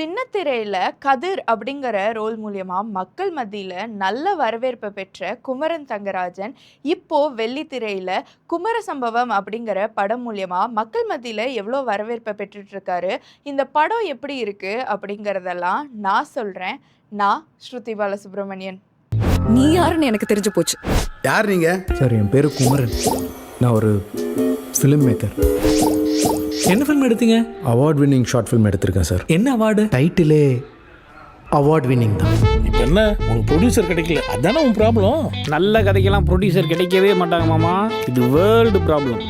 சின்ன திரையில கதிர் அப்படிங்கிற ரோல் மூலியமா மக்கள் மத்தியில நல்ல வரவேற்பை பெற்ற குமரன் தங்கராஜன் இப்போ வெள்ளி திரையில குமர சம்பவம் அப்படிங்கிற படம் மூலியமா மக்கள் மத்தியில எவ்வளோ வரவேற்பை பெற்றுட்டு இருக்காரு இந்த படம் எப்படி இருக்கு அப்படிங்கறதெல்லாம் நான் சொல்றேன். நான் ஸ்ருதி பாலசுப்ரமணியன். நீ யாருன்னு எனக்கு தெரிஞ்சு போச்சு. யார் நீங்க? சார் என் பேர் குமரன். நான் ஒரு ஃபிலிம் மேக்கர் என்ன ஃபிலிம் எடுத்தீங்க? அவார்ட் வின்னிங் ஷார்ட் ஃபிலிம் எடுத்திருக்கேன் சார் என்ன அவார்டு டைட்டிலே அவார்ட் வின்னிங் தான். இப்போ என்ன? உனக்கு ப்ரொடியூசர் கிடைக்கல. அதானே உன் ப்ராப்ளம் நல்ல கதைக்கெல்லாம் ப்ரொடியூசர் கிடைக்கவே மாட்டாங்க மாமா. இது world problem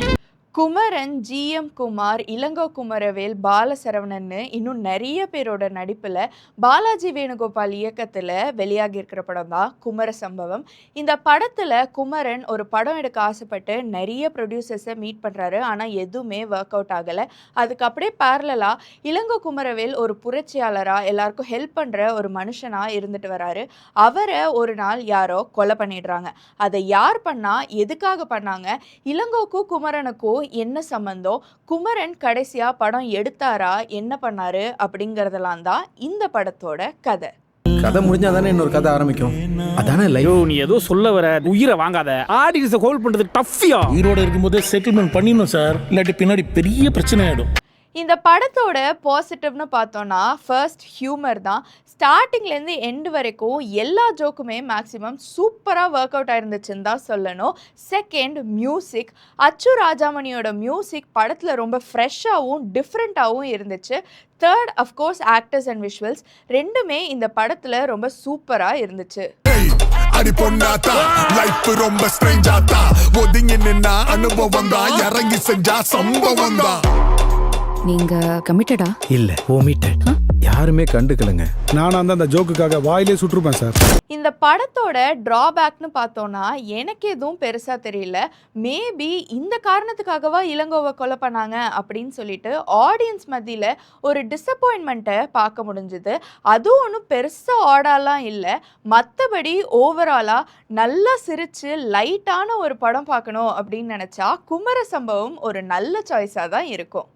Kumaran GM Kumar Ilango Kumaravel பாலசரவணன்னு இன்னும் நிறைய பேரோட நடிப்பில் பாலாஜி வேணுகோபால் இயக்கத்தில் வெளியாகி இருக்கிற படம் தான் குமர சம்பவம். இந்த படத்தில் குமரன் ஒரு படம் எடுக்க ஆசைப்பட்டு நிறைய ப்ரொடியூசர்ஸை மீட் பண்ணுறாரு ஆனால் எதுவுமே ஒர்க் அவுட் ஆகலை. அதுக்கு அப்படியே பேரலாக இளங்கோ குமரவேல் ஒரு புரட்சியாளராக எல்லாருக்கும் ஹெல்ப் பண்ணுற ஒரு மனுஷனாக இருந்துட்டு வராரு. அவரை ஒரு நாள் யாரோ கொலை பண்ணிடுறாங்க. அதை யார் பண்ணால் எதுக்காக பண்ணாங்க? இளங்கோக்கும் குமரனுக்கும் என்ன சம்பந்தம்? குமரன் கடைசியா படம் எடுத்தாரா? என்ன பண்ணாரு? அப்படிங்கறதெல்லாம் தான் இந்த படத்தோட கதை. கதை முடிஞ்சா தானே இன்னொரு கதை ஆரம்பிக்கும். அதானே லைவ் ஐயோ நீ ஏதோ சொல்ல வர. உயிரை வாங்காத. ஆடியன்ஸை ஹோல்ட் பண்றது டஃப்யா உயிரோட இருக்கும்போதே செட்டில்மெண்ட் பண்ணிடணும் சார் இல்லாட்டி பின்னாடி பெரிய பிரச்சனை ஆயிடும். இந்த படத்தோட பாசிட்டிவ்னு பார்த்தோன்னா ஃபர்ஸ்ட் ஹியூமர் தான். ஸ்டார்டிங்லேருந்து எண்டு வரைக்கும் எல்லா ஜோக்குமே மேக்ஸிமம் சூப்பராக ஒர்க் அவுட் ஆயிருந்துச்சுன்னு தான் சொல்லணும். செகண்ட் மியூசிக் அச்சு ராஜாமணியோட மியூசிக் படத்தில் ரொம்ப ஃப்ரெஷ்ஷாகவும் டிஃப்ரெண்ட்டாகவும் இருந்துச்சு. Third of course actors and visuals ரெண்டுமே இந்த படத்தில் ரொம்ப சூப்பராக இருந்துச்சு. அடி பொண்ணாத்தா. லைஃப் ரொம்ப ஒதுங்கி நின்னா அனுபவம் தான். இறங்கி செஞ்சா சம்பவம் தான். நீங்க கமிட்டடா இல்லை ஓமிட்டட் யாருமே கண்டுக்கலங்க. நானா தான் அந்த ஜோக்குக்காக வாயிலே சுற்றுப்பேன் சார். இந்த படத்தோட ட்ராபேக்னு பார்த்தோன்னா எனக்கு எதுவும் பெருசாக தெரியல. மேபி இந்த காரணத்துக்காகவா இளங்கோவை கொலை பண்ணாங்க அப்படின்னு சொல்லிட்டு ஆடியன்ஸ் மத்தியில் ஒரு டிசப்பாயின்மெண்ட்டை பார்க்க முடிஞ்சுது. அதுவும் ஒன்றும் பெருசாக ஆடாலாம் இல்லை. மற்றபடி ஓவராலாக நல்லா சிரித்து லைட்டான ஒரு படம் பார்க்கணும் அப்படின்னு நினச்சா குமர சம்பவம் ஒரு நல்ல சாய்ஸாக தான் இருக்கும்.